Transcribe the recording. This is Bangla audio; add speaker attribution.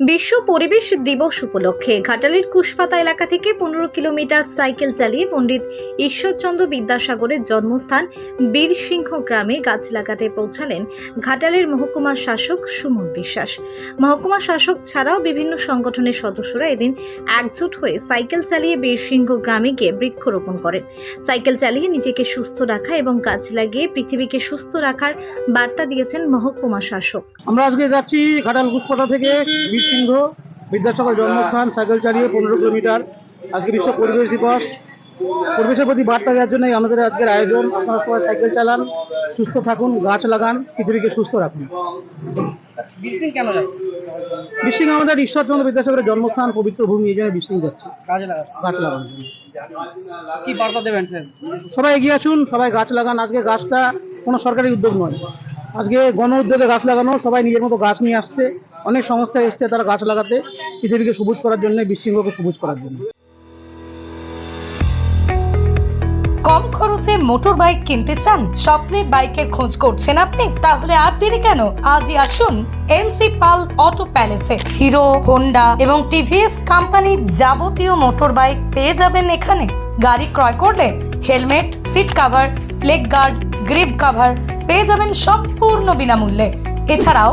Speaker 1: বিশ্ব পরিবেশ দিবস উপলক্ষে ঘাটালের কুশপাতা এলাকা থেকে পনেরো কিলোমিটার সাইকেল চালিয়ে পণ্ডিত ঈশ্বরচন্দ্র বিদ্যাসাগরের জন্মস্থান বীরসিংহ গ্রামে গাছ লাগাতে পৌঁছালেন ঘাটালের মহকুমা শাসক সুমন বিশ্বাস। মহকুমা শাসক ছাড়াও বিভিন্ন সংগঠনের সদস্যরা এদিন একজোট হয়ে সাইকেল চালিয়ে বীরসিংহ গ্রামে গিয়ে বৃক্ষরোপণ করেন। সাইকেল চালিয়ে নিজেকে সুস্থ রাখা এবং গাছ লাগিয়ে পৃথিবীকে সুস্থ রাখার বার্তা দিয়েছেন মহকুমা শাসক।
Speaker 2: আমরা আজকে যাচ্ছি ঘাটাল ঘুষপাতা থেকে বীরসিংহ বিদ্যাসাগর জন্মস্থান সাইকেল চালিয়ে পনেরো কিলোমিটার। আজকে বিশ্ব পরিবেশ দিবস। পরিবেশের প্রতি বার্তা দেওয়ার জন্যই আমাদের আজকের আয়োজন। আপনারা সবাই সাইকেল চালান সুস্থ থাকুন গাছ লাগান পৃথিবীকে সুস্থ রাখুন। বীরসিংহ আমাদের ঈশ্বরচন্দ্র বিদ্যাসাগরের জন্মস্থান পবিত্র ভূমি এই জন্য বীরসিংহ যাচ্ছে। গাছ লাগানোর জন্য।
Speaker 3: কি বার্তা দেবেন স্যার?
Speaker 2: সবাই এগিয়ে আসুন সবাই গাছ লাগান। আজকে গাছটা কোনো সরকারি উদ্যোগ নয়। আজকে গণ উদ্যোগে গাছ লাগানো সবাই নিজের মতো গাছ নিয়ে আসছে। অনেক সংস্থা এসছে তারা গাছ লাগাতে, পৃথিবীকে সবুজ করার জন্য বিশৃঙ্খকে সবুজ করার জন্য।
Speaker 4: কম খরচে মোটর বাইক কিনতে চান? স্বপ্নের বাইকের খোঁজ করছেন আপনি? তাহলে আর দেরি কেন? আজই আসুন এনসি পাল অটো প্যালেসে হিরো হোন্ডা এবং টিভিএস কোম্পানির যাবতীয় মোটর বাইক পেয়ে যাবেন এখানে। গাড়ি ক্রয় করলে helmet seat cover leg guard grip cover পেয়ে যাবেন সম্পূর্ণ বিনামূল্যে। এছাড়াও